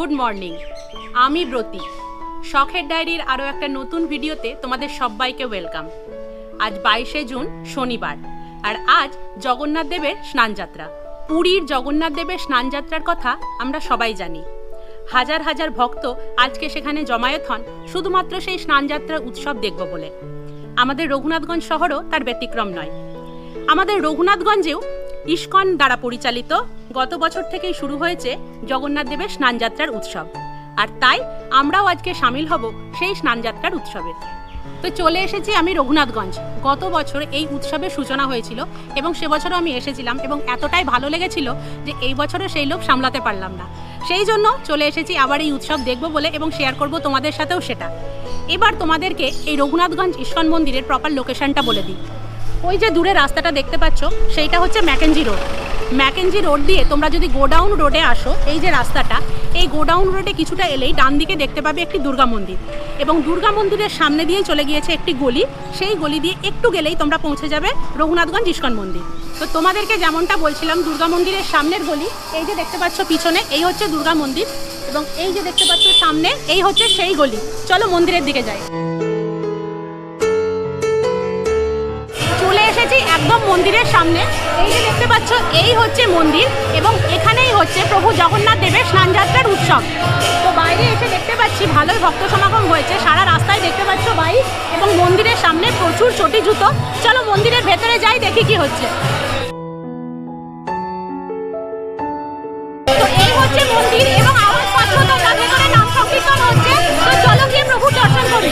Good morning, আমি ব্রতী। শখের ডায়েরির আরও একটা নতুন ভিডিওতে তোমাদের সবাইকে ওয়েলকাম। আজ বাইশে জুন, শনিবার, আর আজ জগন্নাথ দেবের স্নানযাত্রা। পুরীর জগন্নাথ দেবের স্নানযাত্রার কথা আমরা সবাই জানি। হাজার হাজার ভক্ত আজকে সেখানে জমায়েত হন, শুধুমাত্র সেই স্নানযাত্রার উৎসব দেখব বলে। আমাদের রঘুনাথগঞ্জ শহরও তার ব্যতিক্রম নয়। আমাদের রঘুনাথগঞ্জেও ইস্কন দ্বারা পরিচালিত গত বছর থেকেই শুরু হয়েছে জগন্নাথ দেবের স্নানযাত্রার উৎসব। আর তাই আমরাও আজকে সামিল হব সেই স্নানযাত্রার উৎসবে। তো চলে এসেছি আমি রঘুনাথগঞ্জ। গত বছর এই উৎসবের সূচনা হয়েছিল এবং সে বছরও আমি এসেছিলাম এবং এতটাই ভালো লেগেছিল যে এই বছরও সেই লোক সামলাতে পারলাম না। সেই জন্য চলে এসেছি আবার এই উৎসব দেখব বলে এবং শেয়ার করব তোমাদের সাথেও সেটা। এবার তোমাদেরকে এই রঘুনাথগঞ্জ ইস্কন মন্দিরের প্রপার লোকেশনটা বলে দিই। ওই যে দূরে রাস্তাটা দেখতে পাচ্ছ, সেইটা হচ্ছে ম্যাকেনজি রোড। ম্যাকেনজি রোড দিয়ে তোমরা যদি গোডাউন রোডে আসো, এই যে রাস্তাটা, এই গোডাউন রোডে কিছুটা এলেই ডান দিকে দেখতে পাবে একটি দুর্গা মন্দির। এবং দুর্গা মন্দিরের সামনে দিয়েই চলে গিয়েছে একটি গলি, সেই গলি দিয়ে একটু গেলেই তোমরা পৌঁছে যাবে রঘুনাথগঞ্জ ইস্কন মন্দির। তো তোমাদেরকে যেমনটা বলছিলাম, দুর্গা মন্দিরের সামনের গলি, এই যে দেখতে পাচ্ছ পিছনে, এই হচ্ছে দুর্গা মন্দির। এবং এই যে দেখতে পাচ্ছ সামনে, এই হচ্ছে সেই গলি। চলো মন্দিরের দিকে যাই। মন্দিরের সামনে। এই যে দেখতে পাচ্ছ, এই হচ্ছে মন্দির এবং এখানেই হচ্ছে প্রভু জগন্নাথ দেবের স্নানযাত্রার উৎসব। তো বাইরে এসে দেখতে পাচ্ছি ভালোই ভক্ত সমাগম হয়েছে। সারা রাস্তায় দেখতে পাচ্ছ বাইক এবং মন্দিরের সামনে প্রচুর চটি জুতো। চলো মন্দিরের ভেতরে যাই, দেখি কি হচ্ছে। তো এই হচ্ছে মন্দির এবং আওয়াজ পাচ্ছ নাম সংকীর্তন হচ্ছে। তো চলো গিয়ে প্রভুর দর্শন করি।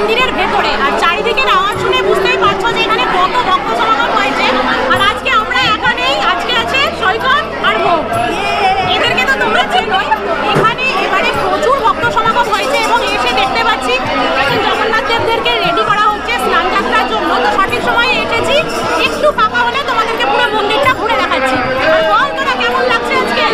মন্দিরের ভেতরে। আর চারিদিকের আওয়াজ শুনে বুঝতেই পারছ যে এখানে কত ভক্ত সমাগম হয়েছে। আর আজকে আমরা এখানেই আজকে আছে সৈকত আর ভোগ। এদেরকে তো তোমরা চেনোই এখানে এবারে প্রচুর ভক্ত সমাগম হয়েছে এবং এসে দেখতে পাচ্ছি এখন জগন্নাথ দেবদেরকে রেডি করা হচ্ছে স্নান যাত্রার জন্য। তো সঠিক সময়ে এসেছি। একটু ফাঁকা হলে তোমাদেরকে পুরো মন্দিরটা ঘুরে দেখাচ্ছি। আর বল তোরা কেমন লাগছে আজকে?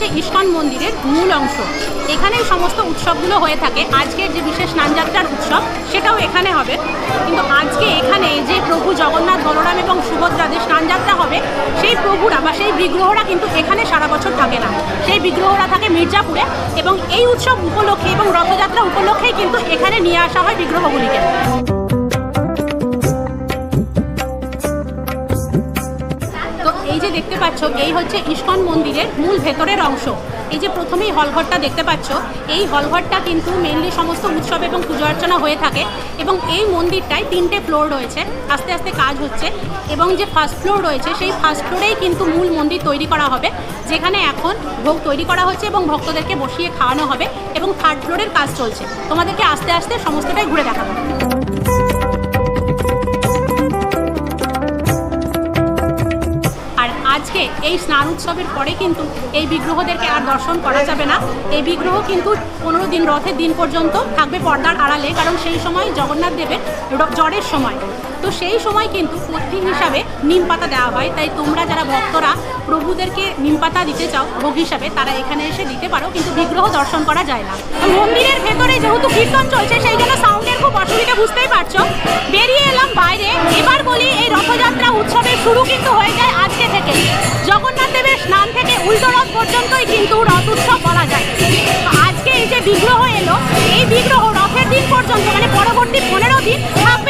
হচ্ছে ইস্কন মন্দিরের মূল অংশ। এখানেই সমস্ত উৎসবগুলো হয়ে থাকে। আজকের যে বিশেষ স্নানযাত্রার উৎসব, সেটাও এখানে হবে। কিন্তু আজকে এখানে যে প্রভু জগন্নাথ, বলরাম এবং সুভদ্রাদের স্নানযাত্রা হবে, সেই প্রভুরা বা সেই বিগ্রহরা কিন্তু এখানে সারা বছর থাকে না। সেই বিগ্রহরা থাকে মির্জাপুরে এবং এই উৎসব উপলক্ষে এবং রথযাত্রা উপলক্ষেই কিন্তু এখানে নিয়ে আসা হয় বিগ্রহগুলিকে। দেখতে পাচ্ছ, এই হচ্ছে ইস্কন মন্দিরের মূল ভেতরের অংশ। এই যে প্রথমেই হলঘরটা দেখতে পাচ্ছ, এই হলঘরটা কিন্তু মেনলি সমস্ত উৎসব এবং পুজো অর্চনা হয়ে থাকে এবং এই মন্দিরটায় তিনটে ফ্লোর রয়েছে, আস্তে আস্তে কাজ হচ্ছে এবং যে ফার্স্ট ফ্লোর রয়েছে, সেই ফার্স্ট ফ্লোরেই কিন্তু মূল মন্দির তৈরি করা হবে, যেখানে এখন ভোগ তৈরি করা হচ্ছে এবং ভক্তদেরকে বসিয়ে খাওয়ানো হবে এবং থার্ড ফ্লোরের কাজ চলছে। তোমাদেরকে আস্তে আস্তে সমস্তটাই ঘুরে দেখাবো। আজকে এই স্নান উৎসবের পরে কিন্তু এই বিগ্রহদেরকে আর দর্শন করা যাবে না। এই বিগ্রহ কিন্তু পনেরো দিন রথের দিন পর্যন্ত থাকবে পর্দার আড়ালে, কারণ সেই সময় জগন্নাথ দেবের জ্বরের সময়। তো সেই সময় কিন্তু পথ্যি হিসাবে নিম পাতা দেওয়া হয়। তাই তোমরা যারা ভক্তরা প্রভুদেরকে নিম পাতা দিতে চাও, ভোগ হিসাবে, তারা এখানে এসে দিতে পারো, কিন্তু বিগ্রহ দর্শন করা যায় না। মন্দিরের ভেতরে যেহেতু কীর্তন চলছে, সেই জন্য সাউন্ডের খুব অসুবিধা, বুঝতেই পারছ। বেরিয়ে এলাম বাইরে। এবার বলি, এই রথযাত্রা উৎসবের শুরু কিন্তু হয়ে যায় আজকে থেকে। জগন্নাথ দেবের স্নান থেকে উল্টো রথ পর্যন্তই কিন্তু রথ উৎসব বলা যায়। আজকে এই যে বিগ্রহ এলো, এই বিগ্রহ রথের দিন পর্যন্ত মানে পরবর্তী পনেরো দিন থাকবে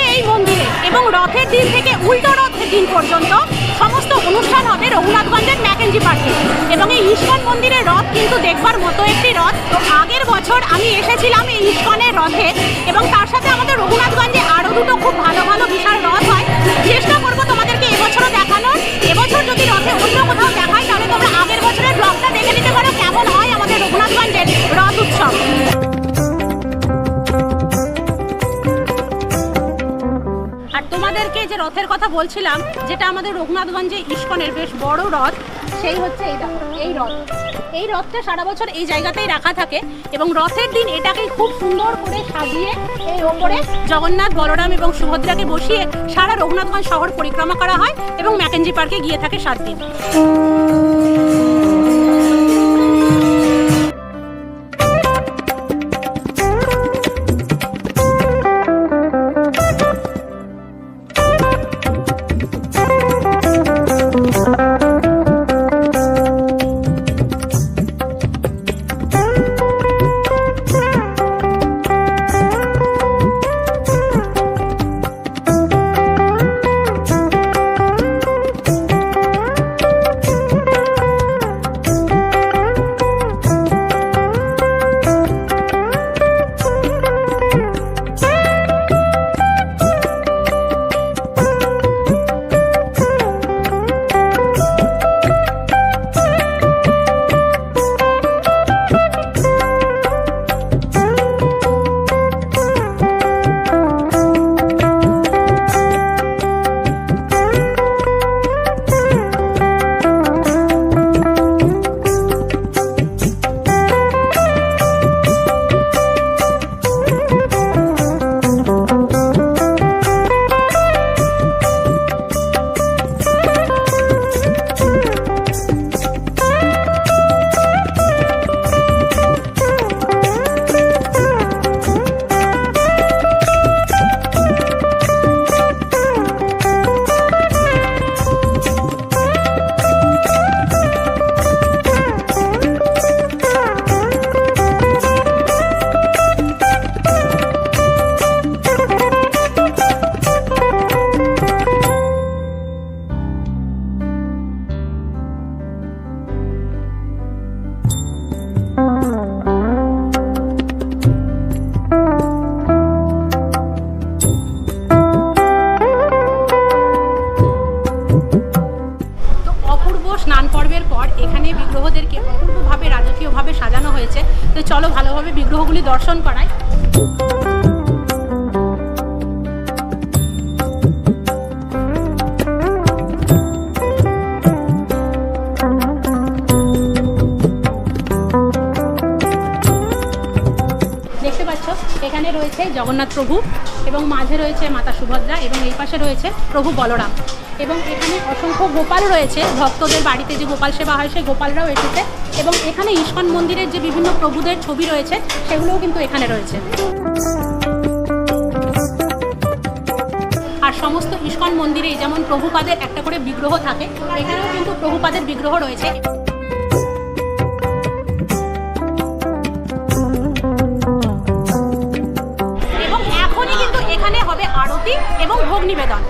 রথের দিন থেকে উল্টো রথের দিন পর্যন্ত সমস্ত অনুষ্ঠান হবে রঘুনাথগঞ্জের ম্যাকেঞ্জি পার্কে। এবং এই ইস্কন মন্দিরের রথ কিন্তু দেখবার মতো একটি রথ। তো আগের বছর আমি এসেছিলাম এই ইস্কনের রথে এবং তার সাথে আমাদের রঘুনাথগঞ্জে আরও দুটো খুব ভালো ভালো বিশাল রথ হয়। চেষ্টা করব তোমাদেরকে এবছরও দেখানোর। এবছর যদি রথে অন্য কোথাও দেখায়, তাহলে তোমরা আগের বছরের ব্লগটা দেখে নিতে পারো কেমন হয় আমাদের রঘুনাথগঞ্জের রথ উৎসব। রথের কথা বলছিলাম, যেটা আমাদের রঘুনাথগঞ্জে ইস্কনের বেশ বড় রথ, সেই হচ্ছে এই এই রথ। এই রথটা সারা বছর এই জায়গাতেই রাখা থাকে এবং রথের দিন এটাকে খুব সুন্দর করে সাজিয়ে এই ওপরে জগন্নাথ, বলরাম এবং সুভদ্রাকে বসিয়ে সারা রঘুনাথগঞ্জ শহর পরিক্রমা করা হয় এবং ম্যাকেঞ্জি পার্কে গিয়ে থাকে সাত দিন। চলো ভালোভাবে বিগ্রহগুলি দর্শন করাই। এখানে রয়েছে জগন্নাথ প্রভু এবং মাঝে রয়েছে মাতা সুভদ্রা এবং এই পাশে রয়েছে প্রভু বলরাম। এবং এখানে অসংখ্য গোপাল রয়েছে, ভক্তদের বাড়িতে যে গোপাল সেবা হয় সেই গোপালরাও এসেছে এবং এখানে ইস্কন মন্দিরের যে বিভিন্ন প্রভুদের ছবি রয়েছে, সেগুলোও কিন্তু এখানে রয়েছে। আর সমস্ত ইস্কন মন্দিরেই যেমন প্রভুপাদের একটা করে বিগ্রহ থাকে, এখানেও কিন্তু প্রভুপাদের বিগ্রহ রয়েছে। এবং ভোগ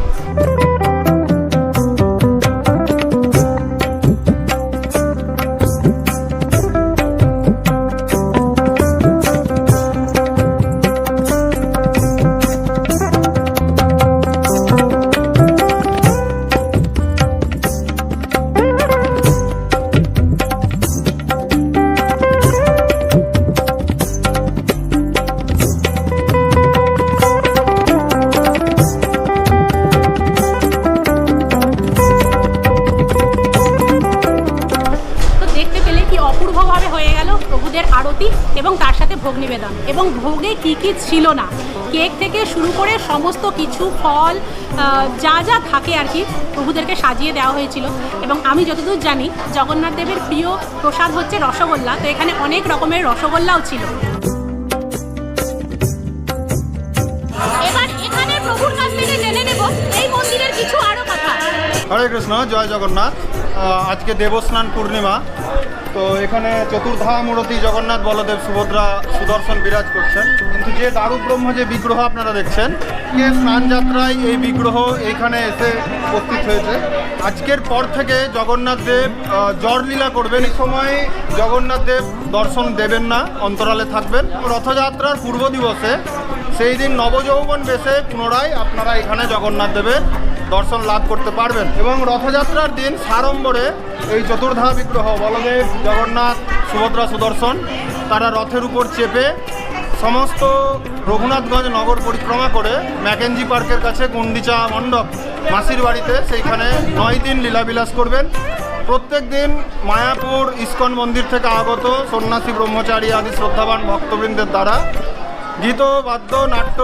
কি ছিল না? কেক থেকে শুরু করে সমস্ত কিছু, ফল যা যা থাকে আর কি, প্রভুদেরকে সাজিয়ে দেওয়া হয়েছিল। এবং আমি যতদূর জানি, জগন্নাথ দেবের প্রিয় প্রসাদ হচ্ছে রসগোল্লা। তো এখানে অনেক রকমের রসগোল্লাও ছিল। এবার এখানে কাছ থেকে নেব, এই মন্দিরের কিছু কথা। হরে কৃষ্ণ, জয় জগন্নাথ। আজকে দেবস্নান পূর্ণিমা। তো এখানে চতুর্ধা মূরতি জগন্নাথ বলদেব সুভদ্রা সুদর্শন বিরাজ করছেন। কিন্তু যে দারুব্রহ্ম যে বিগ্রহ আপনারা দেখছেন যে স্নান যাত্রায় এই বিগ্রহ এইখানে এসে উপস্থিত হয়েছে? আজকের পর থেকে জগন্নাথ দেব জড়লীলা করবেন। এই সময় জগন্নাথ দেব দর্শন দেবেন না, অন্তরালে থাকবেন। রথযাত্রার পূর্ব দিবসে সেই দিন নবযৌবন বেশে পুনরায় আপনারা এখানে জগন্নাথ দেবের দর্শন লাভ করতে পারবেন। এবং রথযাত্রার দিন সাড়ম্বরে এই চতুর্ধা বিগ্রহ, বলদেব, জগন্নাথ, সুভদ্রা সুদর্শন, তারা রথের উপর চেপে সমস্ত রঘুনাথগঞ্জ নগর পরিক্রমা করে ম্যাকেঞ্জি পার্কের কাছে গুন্ডিচা মণ্ডপ মাসির বাড়িতে সেইখানে নয় দিন লীলাবিলাস করবেন। প্রত্যেক দিন মায়াপুর ইস্কন মন্দির থেকে আগত সন্ন্যাসী, ব্রহ্মচারী আদি শ্রদ্ধাবান ভক্তবৃন্দের দ্বারা গীত, বাদ্য, নাট্য,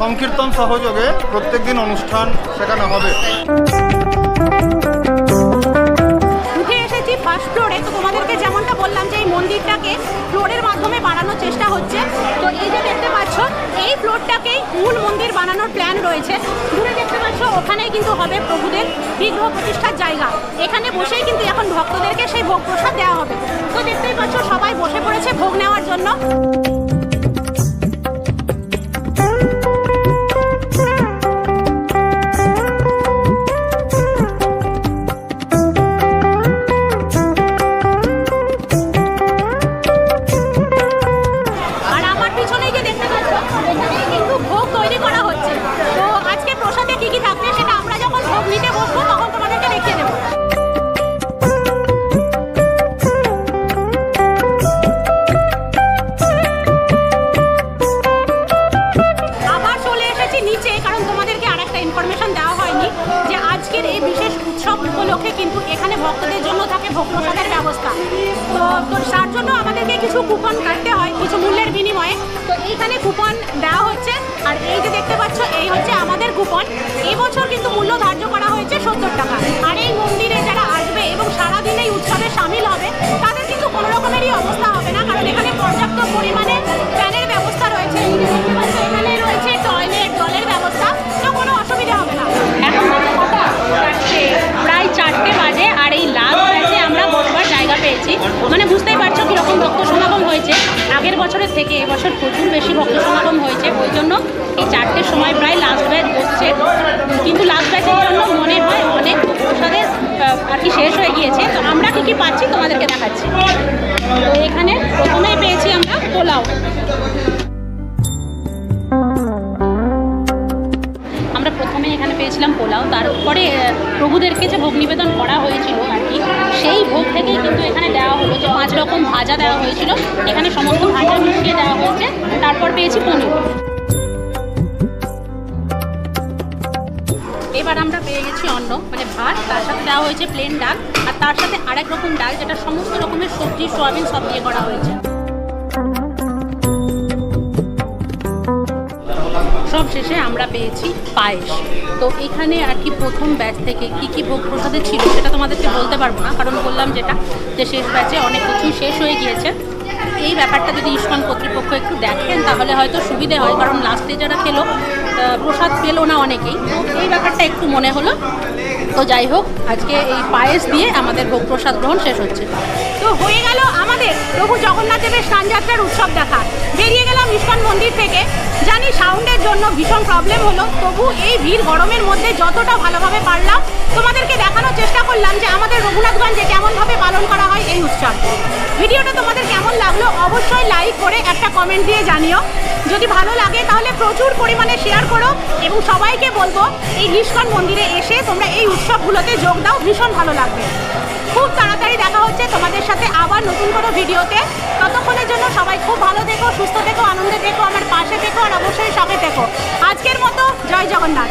সংকীর্তন সহযোগে প্রত্যেক দিন অনুষ্ঠান সেখানে হবে। ফার্স্ট ফ্লোরে তোমাদেরকে যেমনটা বললাম যে এই মন্দিরটাকে ফ্লোরের মাধ্যমে বানানোর চেষ্টা হচ্ছে। তো দেখতে এই ফ্লোরটাকেই মূল মন্দির বানানোর প্ল্যান রয়েছে। দেখতে ওখানেই কিন্তু হবে প্রভুদের প্রতিষ্ঠার জায়গা। এখানে বসেই কিন্তু এখন ভক্তদেরকে সেই ভোগ প্রসাদ দেওয়া হবে। তো দেখতেই পাচ্ছ, সবাই বসে পড়েছে ভোগ নেওয়ার জন্য। ব্যবস্থা তো তার জন্য আমাদেরকে কিছু কুপন কাটতে হয়, কিছু মূল্যের বিনিময়ে। তো এইখানে কুপন দেওয়া হচ্ছে, আর এই যে দেখতে পাচ্ছ, এই হচ্ছে আমাদের কুপন এই বছর কিন্তু মূল্য ধার্য করা হয়েছে সত্তর টাকা। আর এই মন্দিরে যারা আসবে এবং সারাদিন এই উৎসবে সামিল হবে, তাদের কিন্তু কোনো রকমেরই অবস্থা হবে না, কারণ এখানে পর্যাপ্ত পরিমাণে ফ্যানের ব্যবস্থা রয়েছে। এখানে পাচ্ছি, তোমাদেরকে দেখাচ্ছি। তো এখানে প্রথমেই পেয়েছি আমরা পোলাও। আমরা প্রথমে এখানে পেয়েছিলাম পোলাও। তারপরে প্রভুদেরকে যে ভোগ নিবেদন করা হয়েছিল আর কি, সেই ভোগ থেকেই কিন্তু এখানে দেওয়া হলো যে পাঁচ রকম ভাজা দেওয়া হয়েছিল। এখানে সমস্ত ভাজা মিশিয়ে দেওয়া হয়েছে। তারপর পেয়েছি পনির। এবার আমরা পেয়ে গেছি অন্ন মানে ভাত, তার সাথে দেওয়া হয়েছে প্লেন ডাল। আর তার সাথে আরেক রকম ডাল, যেটা সমস্ত রকমের সবজি, সোয়াবিন সব দিয়ে করা হয়েছে। সব শেষে আমরা পেয়েছি পায়েস। তো এখানে আর কি প্রথম ব্যাচ থেকে কি কি ভোগ প্রসাদে ছিল সেটা তোমাদেরকে বলতে পারব না, কারণ বললাম যেটা, যে শেষ ব্যাচে অনেক কিছুই শেষ হয়ে গিয়েছে। এই ব্যাপারটা যদি ইস্কন কর্তৃপক্ষ একটু দেখেন, তাহলে হয়তো সুবিধে হয়, কারণ লাস্টে যারা খেলো প্রসাদ পেল না অনেকেই। এই ব্যাপারটা একটু মনে হলো। তো যাই হোক, আজকে এই পায়েস দিয়ে আমাদের ভোগ প্রসাদ গ্রহণ শেষ হচ্ছে। তো হয়ে গেল আমাদের প্রভু জগন্নাথ দেবের স্নানযাত্রার উৎসব দেখা। বেরিয়ে গেলাম ইস্কন মন্দির থেকে। জানি সাউন্ডের জন্য ভীষণ প্রবলেম হলো। তবু এই ভিড় গরমের মধ্যে যতটা ভালোভাবে পারলাম তোমাদেরকে দেখানোর চেষ্টা করলাম যে আমাদের রঘুনাথগঞ্জে কেমনভাবে পালন করা হয় এই উৎসব। ভিডিওটা তোমাদের কেমন লাগল অবশ্যই লাইক করে একটা কমেন্ট দিয়ে জানিও। যদি ভালো লাগে তাহলে প্রচুর পরিমাণে শেয়ার করো এবং সবাইকে বলব, এই ইস্কন মন্দিরে এসে তোমরা এই উৎসবগুলোতে যোগ দাও, ভীষণ ভালো লাগবে। খুব তাড়াতাড়ি দেখা হচ্ছে তোমাদের সাথে আবার নতুন কোনো ভিডিওতে। ততক্ষণের জন্য সবাই খুব ভালো থেকো, সুস্থ থেকো, আনন্দে থেকো, আমার পাশে থেকো, আর অবশ্যই সঙ্গে থেকো। আজকের মতো জয় জগন্নাথ।